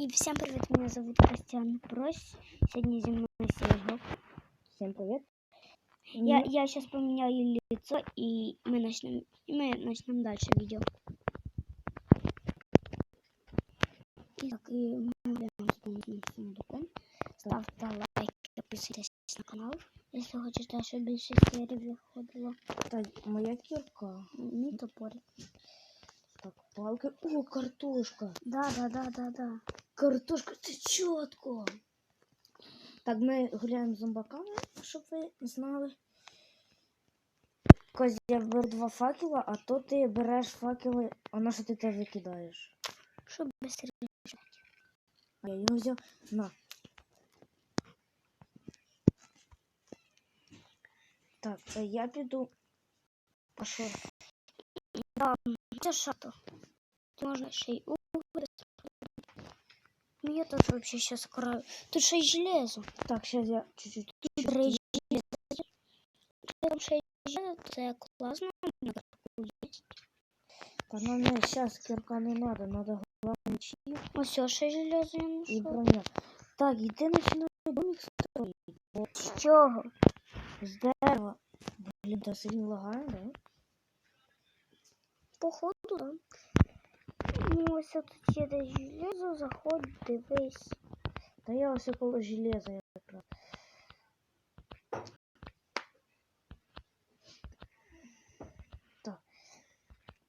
И всем привет, меня зовут Костян Брось. Сегодня зі мною Серега. Всем привет. Я, я сейчас поменяю лицо, и мы начнем, и мы начнем дальше видео. Так, и мы берем с сундуком. Ставте лайки, підписуйтесь на канал, если хочете, щоб більше серій виходило. Так, моя кирка. Мій топор. Палки. О, картошка. Да, да, да, да, да. Картошка, це чітко. Так, ми гуляємо з зомбаками, щоб ви знали. Козя, я беру два факела, а то ти береш факели, а на що ти те викидаєш? Щоб быстрее. А я його взяв на. Так, е, я піду. А що? Це що то? Можна ще й уголь. Ну я тут вообще сейчас краю. Тут ще железо. Так, зараз я чуть-чуть. Речі. Там ще й железо, це класно. на таку є. Та нам не зараз кирка не треба, треба головне чи Ось все, ще й железо я і нашов. броня. Так, іди починай домик строїти. Бо З чого? з дерева. Блін, та сильно лагає, да? Походу, да. Ну, ось тут є десь железо, заходь, дивись. Та я ось около железа якраз. Так.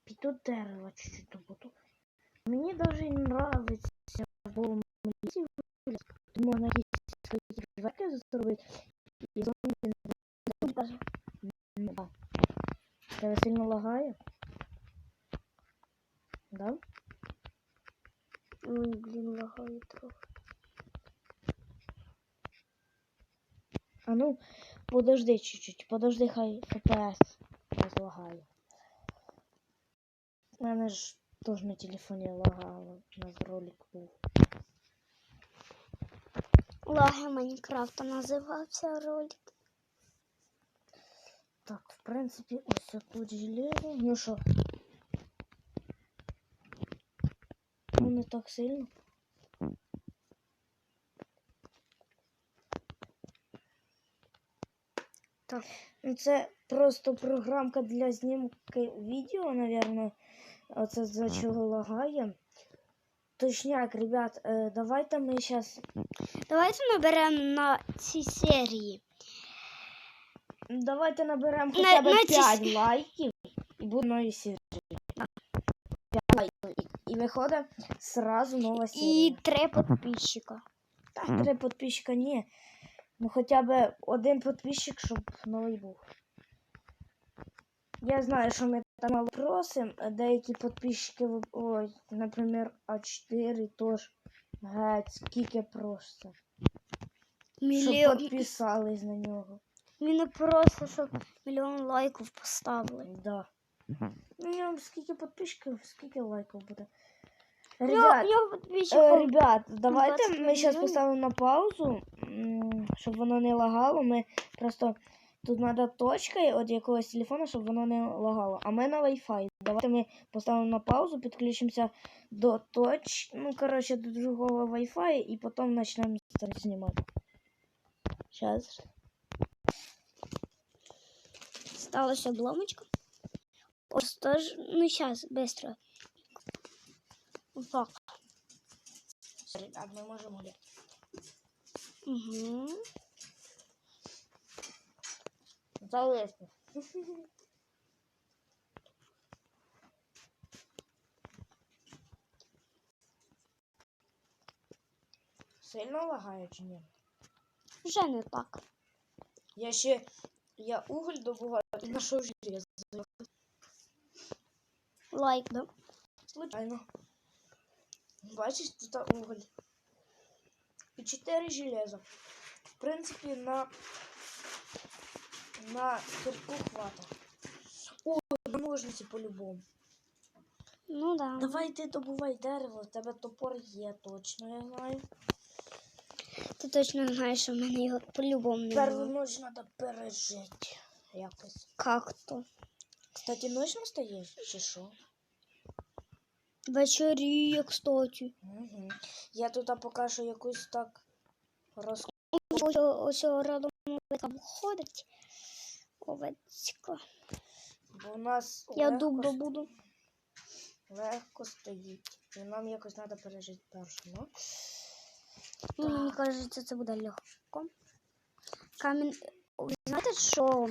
Піду дерева чуть-чуть добуду. Мені даже не нравиться, бо мені можна якісь свої верки зробити. І зомбі не Даже. Тебе сильно лагає? Да? Ой, блін, лагає трохи. А ну, подожди чуть-чуть, подожди, хай ФПС розлагає. У мене ж теж на телефоні лагало, у нас ролик був. Лаги Майнкрафта називався ролик. Так, в принципі, ось тут железо. Ну що? Ну не так сильно. Так. Ну, Це просто програмка для знімки відео, напевно. Оце за чого лагає. Точняк, ребят, е, давайте ми зараз. Давайте наберемо на цій серії. Давайте наберемо На- хоча б на ці 5 с- лайків і буде нові серії. 5 лайків. І, і виходить сразу нова серія. І три підписчика. Так, три підписчика ні. Ну хоча б один підписчик, щоб новий був. Я знаю, що ми там мало просимо. Деякі підписчики, ой, наприклад, А4 теж геть, скільки просто. Щоб Мільйон. підписались на нього. Він просто, щоб мільйон лайків поставили. Да. Ну, скільки підписчиків, скільки лайків буде. У Ребят, підписчиків. ребят, давайте 20 ми зараз поставимо на паузу, щоб воно не лагало. Ми просто тут треба точка від якогось телефону, щоб воно не лагало. А ми на Wi-Fi. Давайте ми поставимо на паузу, підключимося до точ, ну коротше, до другого Wi-Fi і потім почнемо знімати. Зараз. Сталася обломочка. Ось ну зараз, швидко. Так. Ребят, ми можемо гуляти. Угу. Залезли. Сильно лагає чи ні? Вже не так. Я ще я уголь добуваю і знайшов железо. Лайк, да? Случайно. Бачиш, тут уголь. І 4 железа. В принципі, на на кирку хвата. О, ножниці по-любому. Ну да. Давай ти добувай дерево, в тебе топор є, точно, я знаю. Ти точно знаєш, що в мене його по-любому немає. ночь треба пережити якось. Как то? Кстати, ночь настає чи що? Вечеріє, кстати. Угу. Я тут що якусь так роз... Ось, ось рядом овечка виходить. Овечка. Бо у нас Я легко, дуб с- легко стоїть. І нам якось треба пережити першу, ну. Ну, Мені кажеться, це буде легко. Камінь. Знаєте, що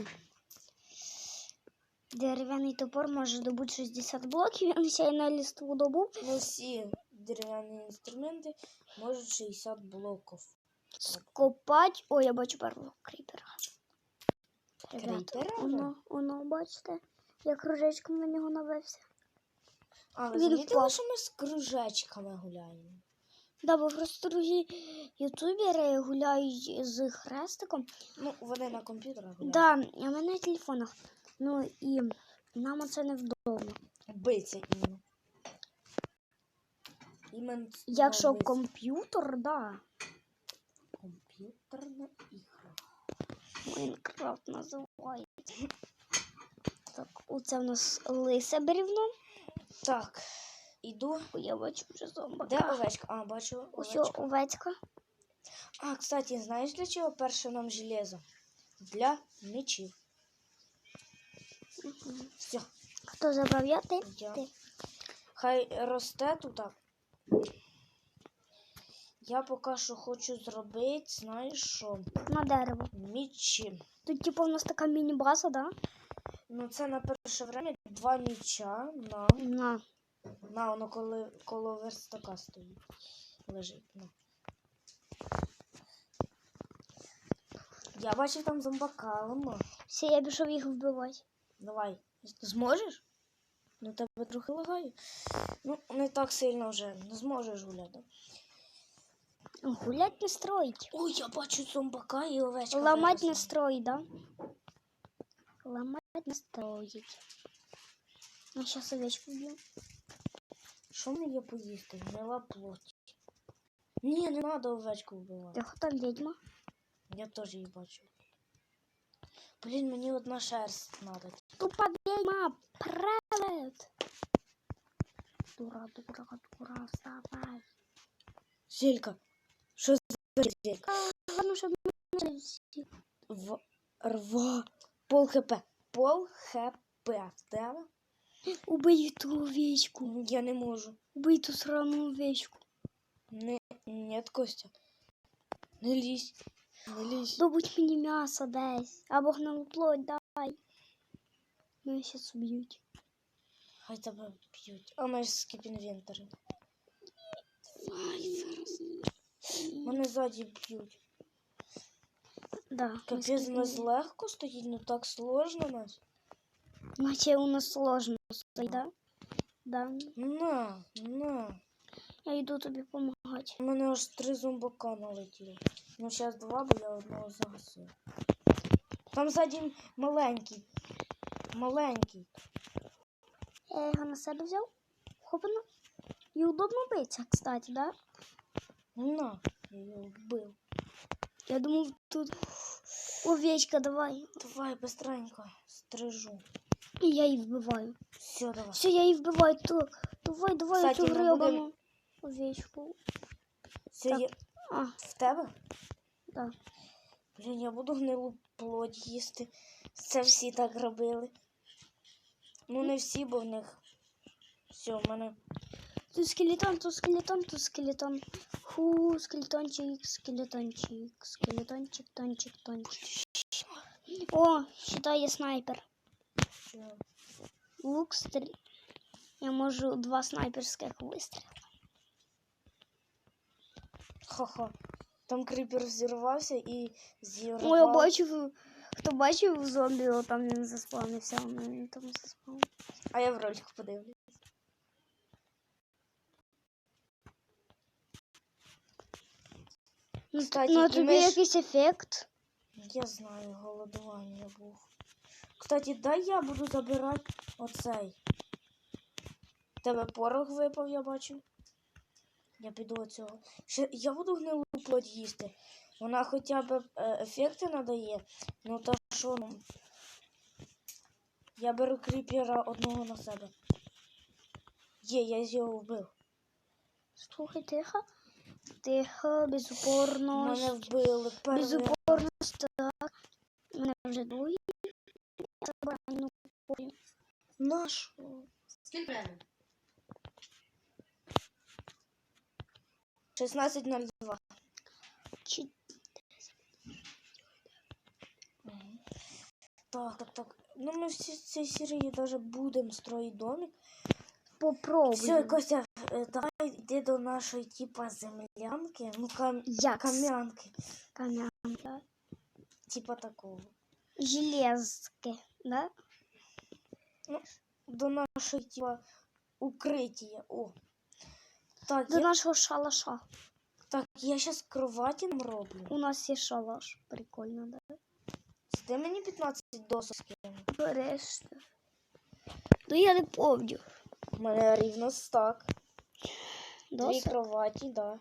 дерев'яний топор може добути 60 блоків, він ще й на ліству добув. Ну, всі дерев'яні інструменти можуть 60 блоків. Скопать. Ой, я бачу первого кріпера. Ребята, воно, воно, бачите, я кружечком на нього навевся. А, ви замітили, що ми з кружечками гуляємо? Да, бо просто другі ютубери гуляють з хрестиком. Ну, вони на комп'ютерах гуляють. Да, а в мене на телефонах. Ну і нам оце не вдома. Биться іменно. Іменно Якщо биться. комп'ютер, да. комп'ютерна ігра. Майнкрафт називається. Так, оце в нас лисе брівно. Так, іду. Ой, Я бачу вже Де овечка? А, бачу Ось овечка. овечка. А, кстати, знаєш для чого перше нам железо? Для мечів. Все. Хто забрав я? Ти? Я. Ти. Хай росте тут. Я поки що хочу зробити, знаєш що? На дерево. Мічі. Тут типу у нас така міні-база, да? Ну, це на перше время два міча на, На. на воно коли коло верстака стоїть. Лежить. Ну. Я бачив там зомбака, воно. Все, я пішов їх вбивати. Давай. Зможеш? Ну тебе трохи лагає. Ну, не так сильно вже. Не зможеш гуляти. Гулять не строїть. Ой, я бачу зомбака і овечка. Ламать не строїть, да? Ламать не строїть. Я зараз овечку б'ю. Що мені є поїсти? Гнила плоть. Ні, не треба овечку вбивати. Тихо, там відьма. Я теж її бачу. Блін, мені одна шерсть треба. Тупа ведьма, привет! Дура, дура, дура, вставай. Зелька. Що за зелька? Главное, щоб. В... Рва. Пол хп. Пол хп. Тебе? Убий ту овечку. Я не можу. Убий ту срану овечку. Не, нет, Костя. Не лізь. Не лізь. Добудь мені м'ясо десь. Або гнилу плоть дай. Мене зараз уб'ють. Хай тебе б'ють. А ми ж скіп інвентарі. Давай зараз. Мене ззаді б'ють. Да, Капець, наскільки у нас мені- легко стоїть, ну так сложно нас. Наче у нас сложно стоїть, да? Да. На, на. Я йду тобі допомагати. У мене аж три зомбака налетіло. Ну, зараз два, бо я одного загасив. Там ззаді маленький. Маленький. Я його на себе взяв. Хопано. І удобно биться, кстати, да? На, я його вбив. Я думав, тут овечка, давай. Давай, быстренько, стрижу. І я її вбиваю. Все, давай. Все, я її вбиваю. Так, давай, давай Кстати, цю ми гребану овечку. Все Так. є А, в тебе? да. Блін, я буду гнилу плоть їсти. Це всі так робили. Ну, не всі, бо в них. Все, в мене. Тут скелетон, тут скелетон, тут скелетон. Ху, скелетончик, скелетончик, скелетончик, тончик, тончик. О, считай, я снайпер. Лук стріл. Я можу два снайперських вистріли. Ха-ха. Там крипер взірвався і зірвав. О, я бачив, хто бачив зомбі, о, там він заспавнився, а він там заспав. А я в ролик подивлюсь. Ну, Кстати, ну а тобі ж- якийсь ефект. Я знаю, голодування був. Кстати, дай я буду забирати оцей. Тебе порох випав, я бачу. Я піду оцього. Ще я буду гнилу плоть їсти. Вона хоча б е, ефекти надає. Ну та що ну. Я беру кріпера одного на себе. Є, я його вбив. Слухай, тихо. Тихо, безупорність. Мене вбили. перший. Безупорність, так. Мене вже. Я забараню купую. Наш. Скільки время? 16.02. Так, так, так. Ну ми всі в цій серії даже будемо строїти домик. попробую. Все, Костя, е, давай йди до нашої типа землянки. Ну, кам... Як? кам'янки. Кам'янка. Типа такого. Железки, да? До нашої типа укриття. О. Так, До я, нашого шалаша. так, я зараз кроваті нам роблю. У нас є шалаш. Прикольно, да? Ти мені 15 досок скинув. Береш. Ну я не помню. У мене рівно стак. Дві кроваті, да.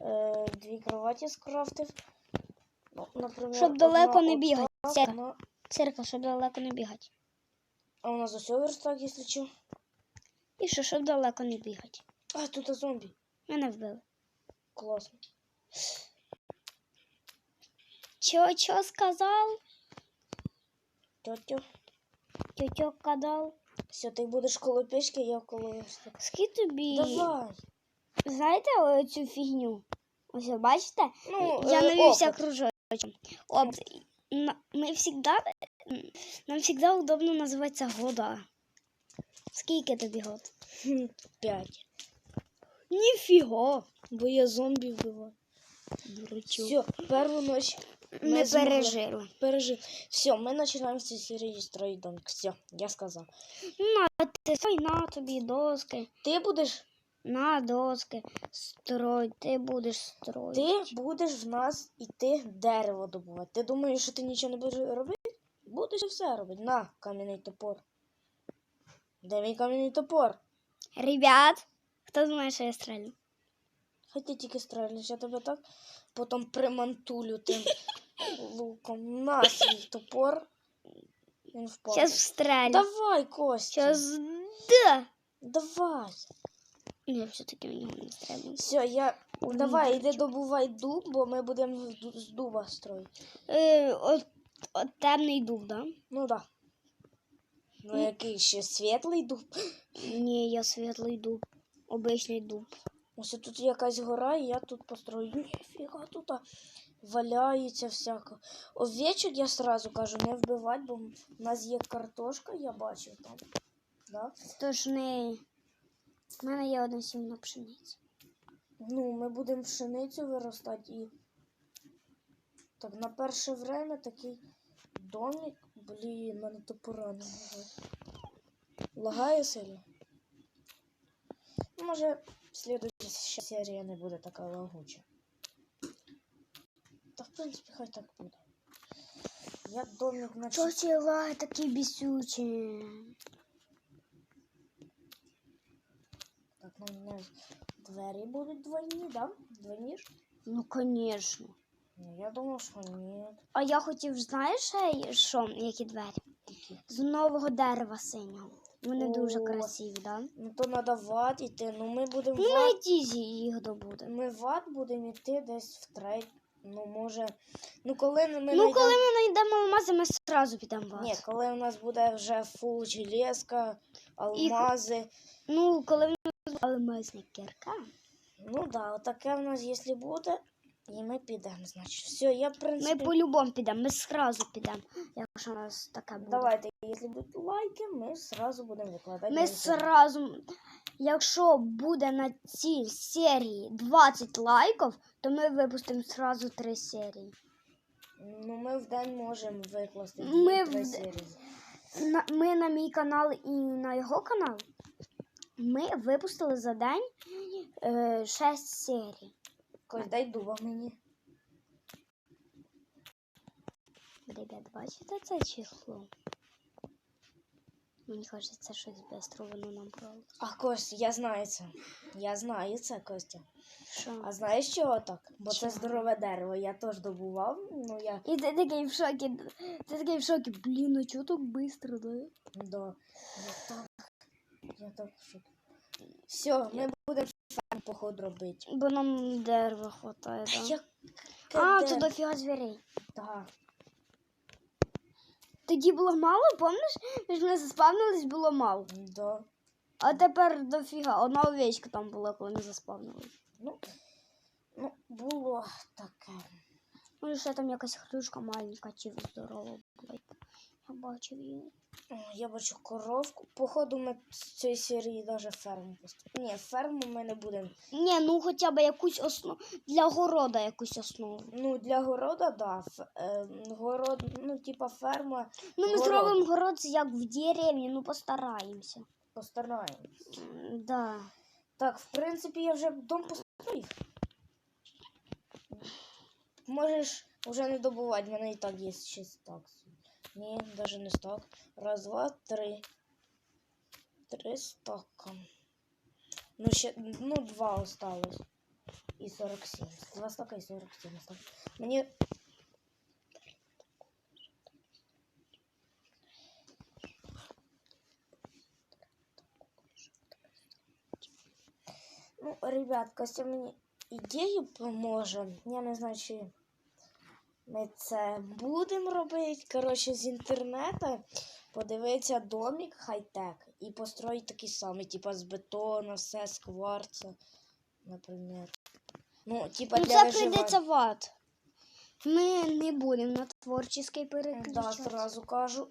Е, дві кроваті скрафтив. Ну, наприклад, Щоб далеко не бігати. отак, Це. одна- Цирка, щоб далеко не бігати. А у нас ось верстак, якщо що. І що, щоб далеко не бігати. А, тут зомбі. Мене вбили. Класно. Чо, чо сказав? Тьотю. Тьотьо казав. Все, ти будеш коло печки, я коло. Скільки тобі. Давай. Знаєте оцю фігню? Ось бачите? Ну, Я е, навівся кружочком. Об... Ми всегда... Нам всегда удобно називатися года. Скільки тобі год? П'ять. Ніфіга. Бо я зомбі вбиваю. Все, першу ніч Не змогли. пережили. пережив. Все, ми починаємо в цій серії строїти домик. Все, я сказав. На, ти стой, на тобі доски. Ти будеш, На доски. Строй, ти будеш строїти. ти будеш в нас іти дерево добувати. Ти думаєш, що ти нічого не будеш робити? Будеш все робити. На, кам'яний топор. Де мій кам'яний топор? Ребят, хто думає, що я стрелю? Ти тільки стрельнеш, я тебе так потім примантулю тим луком. На свій топор. Він впав. Сейчас встрелю. Давай, Костя. Сейчас да. Давай. Я все-таки в нього не стрелю. Все, я. Давай, іди добувай дуб, бо ми будемо з ду- з дуба строїти. Е, от, от темний дуб, да? Ну да. Ну який ще світлий дуб. Ні, я світлий дуб. Обичний дуб. Ось тут якась гора, і я тут построю. Ніфіга тут а, валяється всяко. Овечок я сразу кажу, не вбивати, бо в нас є картошка, я бачив там. Да? Тож не. У мене є одна сім'я пшениці. Ну, ми будемо пшеницю виростати і. Так, на перше время такий домик. Блін, мене топора не лагає. Сильно. Ну, Може, слідуюча серія не буде така лагуча. Та в принципі хай так буде. Я домик наче. ці лаги такі бісючі? Так, ну не з- двері будуть двойні, да? Двойні ж? Ну, звісно. Ну, я думав, що ні. А я хотів, знаєш, що, які двері? Такі. З нового дерева синього. Вони дуже красиві, да? Ну то треба в ад іти. Ну ми будемо в на ад. дізі їх добуде. Ми в ад будемо йти десь в трейд. Ну, може. Ну, коли ми Ну, коли ми знайдемо алмази, ми одразу підемо в вас. Ні, коли у нас буде вже фул железка, алмази. Ну, коли ми алмазна кірка. Ну да, отаке в нас, якщо буде, і ми підемо, значить. Все, я в Ми по-любому підемо, ми зразу підемо, якщо у нас така буде. Давайте, якщо будуть лайки, ми зразу будемо викладати. Ми зразу, якщо буде на цій серії 20 лайків, то ми випустимо зразу 3 серії. Ну, ми в день можемо викласти Ми дві-три в- серії. На, ми на мій канал і на його канал. Ми випустили за день е, 6 серій. Кось дай дуба мені. Ребят, бачите це число? Мені кажеться, щось бистро воно набрало. А Костя, я знаю це. Я знаю це, Костя. Що? А знаєш чого так? Бо це здорове дерево. Я теж добував. Ну я І ти такий в шокі. Ти такий в шокі. Блін, а чого так бистро, да? до. Я так. Я так в шокі. Все, ми будемо походу робити. Бо нам дерева хватає, да. Яке А, де- тут дофіга звірей. Так. Тоді було мало, пам'ятаєш? Ми ж не заспавнились, було мало. Да. А тепер дофіга. Одна овечка там була, коли ми заспавнились. Ну, ну, було таке. Ну і ще там якась хрюшка маленька чи здорова була. Я бачив її. Я бачу коровку. Походу, ми з цієї серії навіть ферму поставимо. Ні, ферму ми не будемо. Ні, ну хоча б якусь основу. Для города якусь основу. Ну, для города, да. Ф, е, город, ну, типа ферма. Ну, ми Город. зробимо город як в деревні, ну постараємося. Постараємось. Да. Так, в принципі, я вже дом построїв. Можеш вже не добувати, в мене і так є ще стак. Ні, навіть не стак. Раз, два, три. Три стака. Ну, ще, ну, два осталось. І 47. Два стака і 47 стак. Мені. Ну, ребят, Костя мені ідею поможе. Я не знаю, чи ми це будемо робити. Коротше, з інтернету подивитися домик хай-тек і построїти такий самий, типа з бетону, все з кварца, наприклад. Ну, типа Ну для це виживання. прийдеться в ад. Ми не будемо на творчий Да, переключатися. сразу кажу.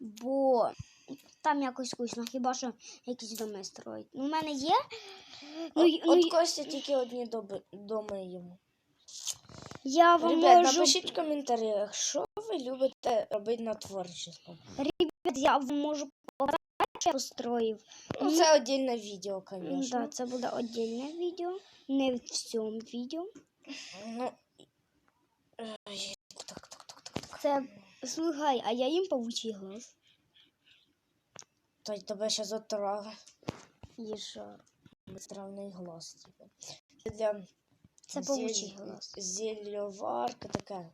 Бо там якось скучно, хіба що якісь доми строїть. Ну, у мене є. Ну, От, й- ну, от Костя тільки одні доби, доми йому. Я вам Ребят, можу. напишіть в коментарях, що ви любите робити на творчому. Ребят, я вам можу показати, що я построїв. Ну, це віддільне відео, звісно. Да, це буде віддільне відео. Не в цьому відео. Ну, ой, так, так, так, так, так. Це слухай, а я їм павучий глаз. Та й тебе ще затрави. І що? Безтравний глаз, типу. Це для Це зель- павучий глаз. Зельоварка таке.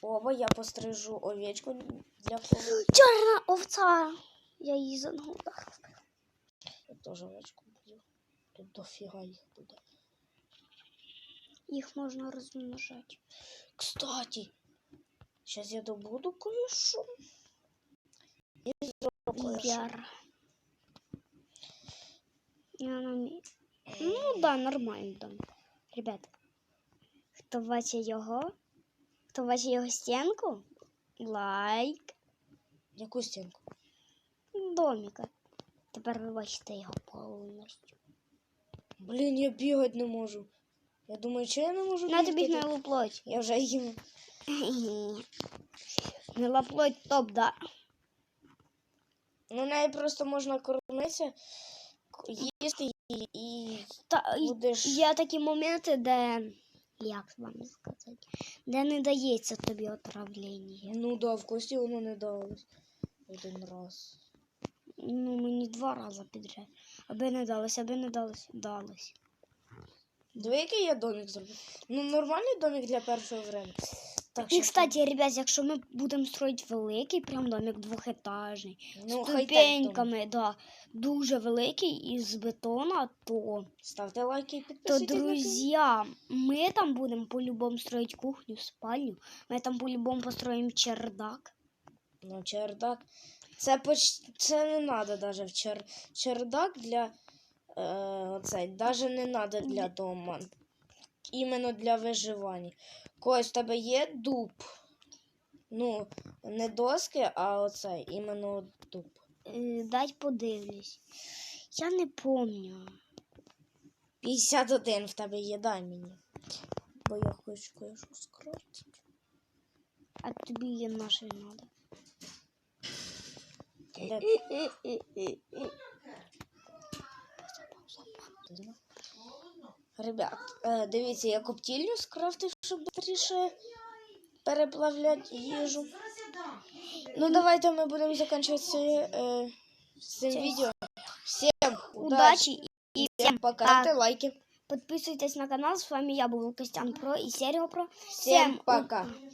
Оба я пострижу овечку для кого. Чорна овца! Я її загнула. Я теж овечку буду. Тут дофіга їх буде. Їх можна розмножати. Кстати, сейчас я добуду кое-що. І зроблю кое-що. Яр. Я нам... Ну да, нормально там. Ребят, хто бачить його? Хто бачить його стінку? Лайк. Яку стінку? Доміка. Тепер ви бачите його повністю. Блін, я бігати не можу. Я думаю, чи я не можу На бігти? тобі гнилу плоть. Я вже їм. Гнила плоть топ, да. Ну, нею просто можна кормитися, їсти і Та, будеш. є такі моменти, де. Як вам сказати? Де не дається тобі отравлення. Ну да, в кості воно не далось. Один раз. Ну, мені два рази підряд. Аби не далось, аби не далось, далось. Диви, який я домик зробив. Ну, нормальний домик для першого времени. Так, І, кстати, ребят, якщо ми будемо строїти великий прям домик двохетажний, ну, з ступеньками, да, дуже великий із бетона, то, Ставте лайки і то підписуйтесь. на канал. друзі, ми там будемо по-любому строїти кухню, спальню, ми там по-любому построїмо чердак. Ну, чердак. Це поч... це не треба даже в чер... чердак для е, оцей, даже не треба для дома. Іменно для виживання. Когось в тебе є дуб. Ну, не доски, а оцей, іменно дуб. Е, Дай подивлюсь. Я не пам'ятаю. 51 в тебе є, дай мені. Бо я хочу кое-що. А тобі є наше надо. Де Ребят, е, дивіться, я коптільню скрафтив, щоб швидше переплавляти їжу. Ну, давайте ми будемо закінчувати це, е, з цим Це- відео. Всім удачі Удачі і і всім всім пока. пока. Ставте лайки. Подписывайтесь на канал. С вами я был Костян Про и Серега Про. Всем пока. уд-